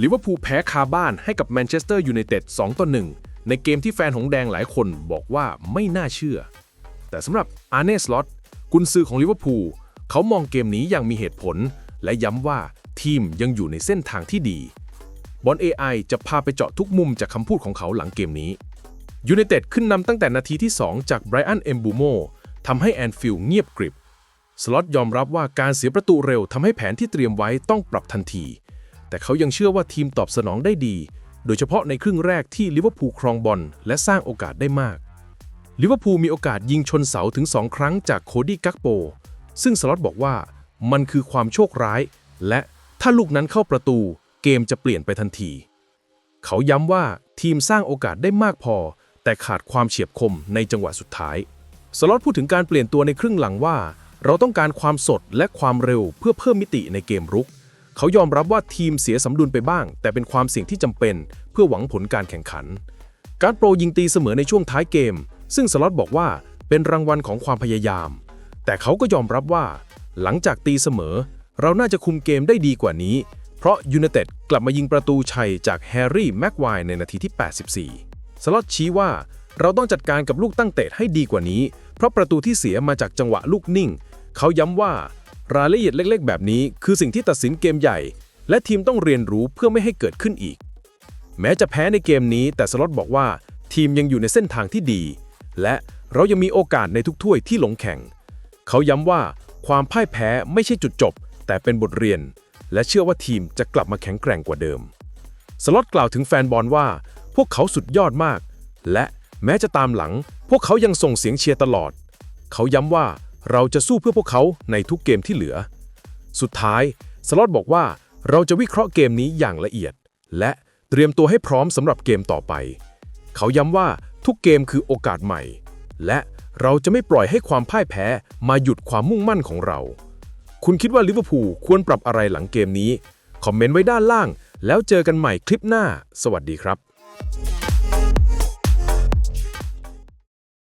ลิเวอร์พูลแพ้คาบ้านให้กับแมนเชสเตอร์ยูไนเต็ด2ต่อ1ในเกมที่แฟนหงแดงหลายคนบอกว่าไม่น่าเชื่อ แต่สำหรับอาร์เนสลอตกุนซือของลิเวอร์พูลเขามองเกมนี้อย่างมีเหตุผล และย้ำว่าทีมยังอยู่ในเส้นทางที่ดี บอล AI จะพาไปเจาะทุกมุมจากคำพูดของเขาหลังเกมนี้ยูไนเต็ดขึ้นนำตั้งแต่นาทีที่ 2 จากไบรอันเอมบูโมทำให้แอนฟิลเงียบกริบ สล็อตยอมรับว่าการเสียประตูเร็วทำให้แผนที่เตรียมไว้ต้องปรับทันที แต่เขายังเชื่อว่าทีมตอบสนองได้ดี โดยเฉพาะในครึ่งแรกที่ลิเวอร์พูลครองบอลและสร้างโอกาสได้มาก ลิเวอร์พูลมีโอกาสยิงชนเสาถึง 2 ครั้งจากโคดี้กักโป ซึ่งสล็อตบอกว่ามันคือความโชคร้าย และถ้าลูกนั้นเข้าประตูเกมจะเปลี่ยนไปทันที เขาย้ำว่าทีมสร้างโอกาสได้มากพอ แต่ขาดความเฉียบคมในจังหวะสุดท้าย สล็อตพูดถึงการเปลี่ยนตัวในครึ่งหลังว่า เราต้องการความสดและความเร็วเพื่อเพิ่มมิติในเกมรุก เขายอมรับว่าทีมเสียสมดุลไปบ้าง แต่เป็นความเสี่ยงที่จำเป็น เพื่อหวังผลการแข่งขัน การโปรยิงตีเสมอในช่วงท้ายเกม ซึ่งสล็อตบอกว่าเป็นรางวัลของความพยายาม แต่เขาก็ยอมรับว่า หลังจากตีเสมอ เราน่าจะคุมเกมได้ดีกว่านี้ เพราะยูไนเต็ดกลับมายิงประตูชัยจากแฮร์รี่แม็กไวร์ในนาทีที่ 84 สล็อตชี้ว่าเราต้องจัดการกับลูกตั้งเตะให้ดีกว่านี้ เพราะประตูที่เสียมาจากจังหวะลูกนิ่ง เขาย้ำว่า รายละเอียดเล็กๆ แบบนี้คือสิ่งที่ตัดสินเกมใหญ่ และทีมต้องเรียนรู้เพื่อไม่ให้เกิดขึ้นอีก แม้จะแพ้ในเกมนี้ แต่สล็อตบอกว่า ทีมยังอยู่ในเส้นทางที่ดี และเรายังมีโอกาสในทุกถ้วยที่ลงแข่ง เขาย้ำว่าความพ่ายแพ้ไม่ใช่จุดจบ แต่เป็นบทเรียน และเชื่อว่าทีมจะกลับมาแข็งแกร่งกว่าเดิม สล็อตกล่าวถึงแฟนบอลว่า พวกเขาสุดยอดมาก และแม้จะตามหลัง พวกเขายังส่งเสียงเชียร์ตลอด เขาย้ำว่า เราจะสู้เพื่อพวกเขาในทุกเกมที่เหลือ สุดท้าย สล็อตบอกว่าเราจะวิเคราะห์เกมนี้อย่างละเอียด และเตรียมตัวให้พร้อมสำหรับเกมต่อไป เขาย้ำว่าทุกเกมคือโอกาสใหม่ และเราจะไม่ปล่อยให้ความพ่ายแพ้มาหยุดความมุ่งมั่นของเรา คุณคิดว่าลิเวอร์พูลควรปรับอะไรหลังเกมนี้ คอมเมนต์ไว้ด้านล่าง แล้วเจอกันใหม่คลิปหน้า สวัสดีครับ